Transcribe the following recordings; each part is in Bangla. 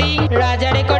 রেকর্ডিং রাজা রেকর্ডিং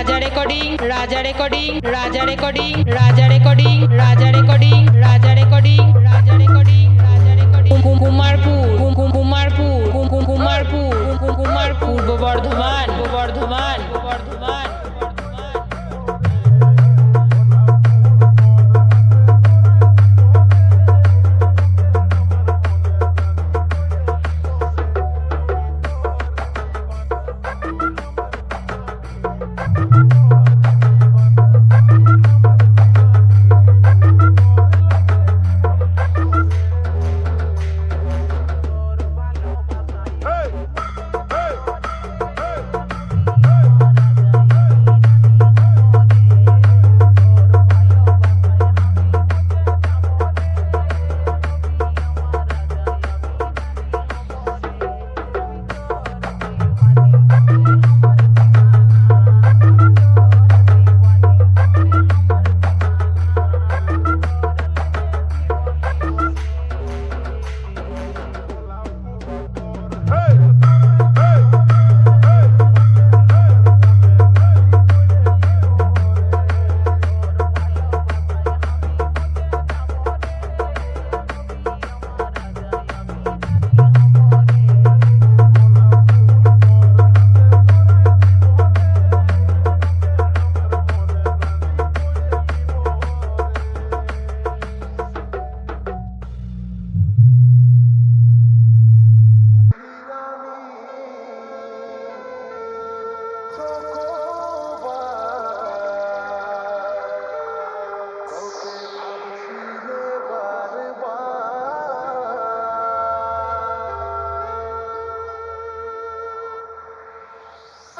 রাজা রেকর্ডিং রাজা রেকর্ডিং রাজা রেকর্ডিং রাজা রেকর্ডিং রাজা রেকর্ডিং রাজা রেকর্ডিং রাজা রেকর্ডিং রাজা রেকর্ডিং। কুমারপুর কুমারপুর কুমারপুর কুমার পূর্ব বর্ধমান বর্ধমান বর্ধমান।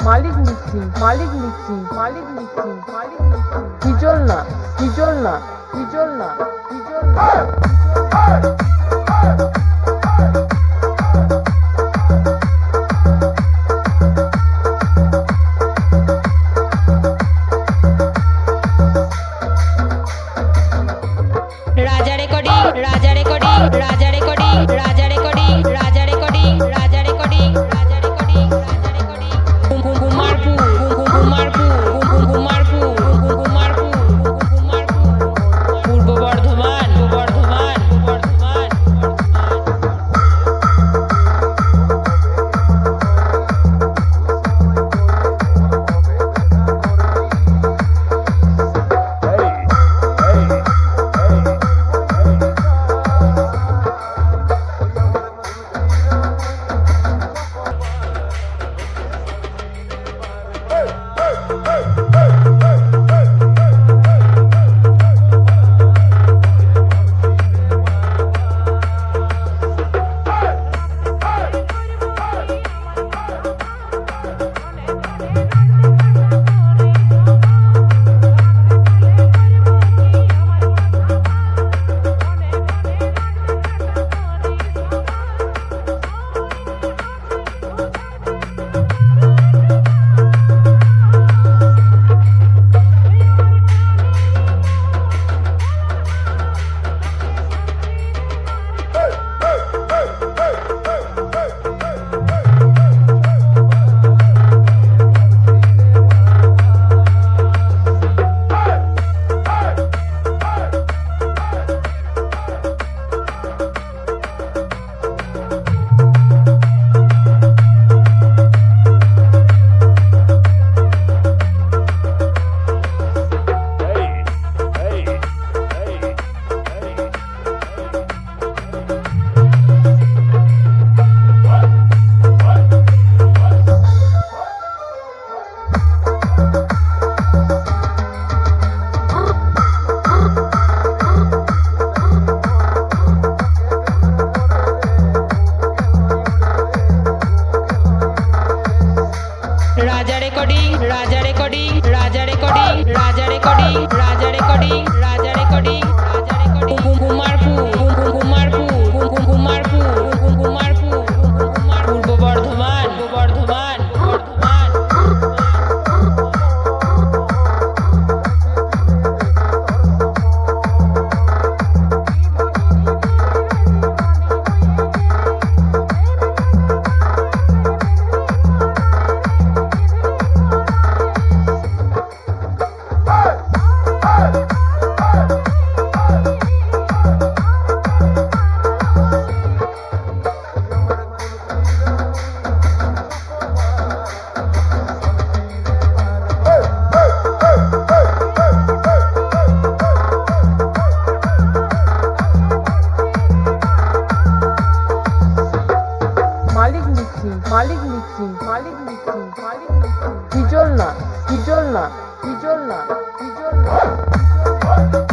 মালিক মিস্ত্রি মালিক মিস্ত্রি মালিক মিস্ত্রি মালিক মিস্ত্রি হিজল না হিজল না হিজল না হিজল না মালিক মিস্ত্রি মালিক মিস্ত্রি মালিক মিস্ত্রি হিজল না হিজল না হিজল না হিজল না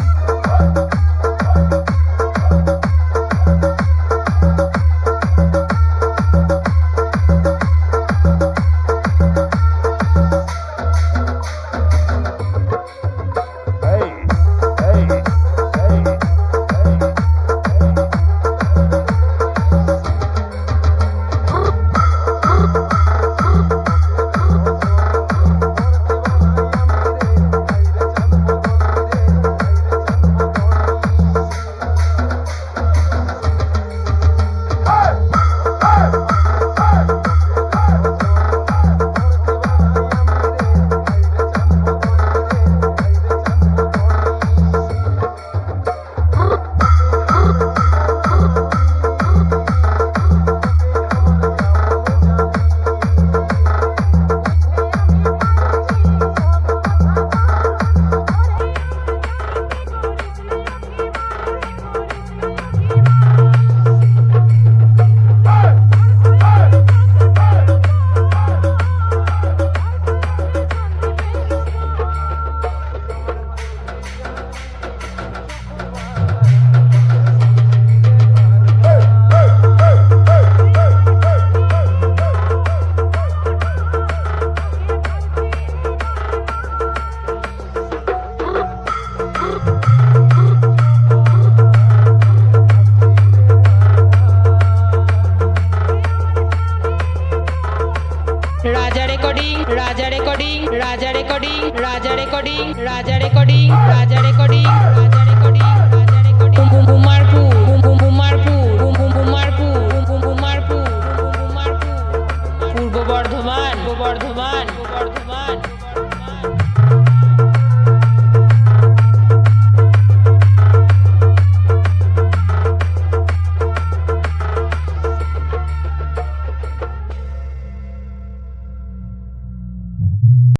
রেকর্ডিং রাজা রেকর্ডিং রাজা রেকর্ডিং রাজা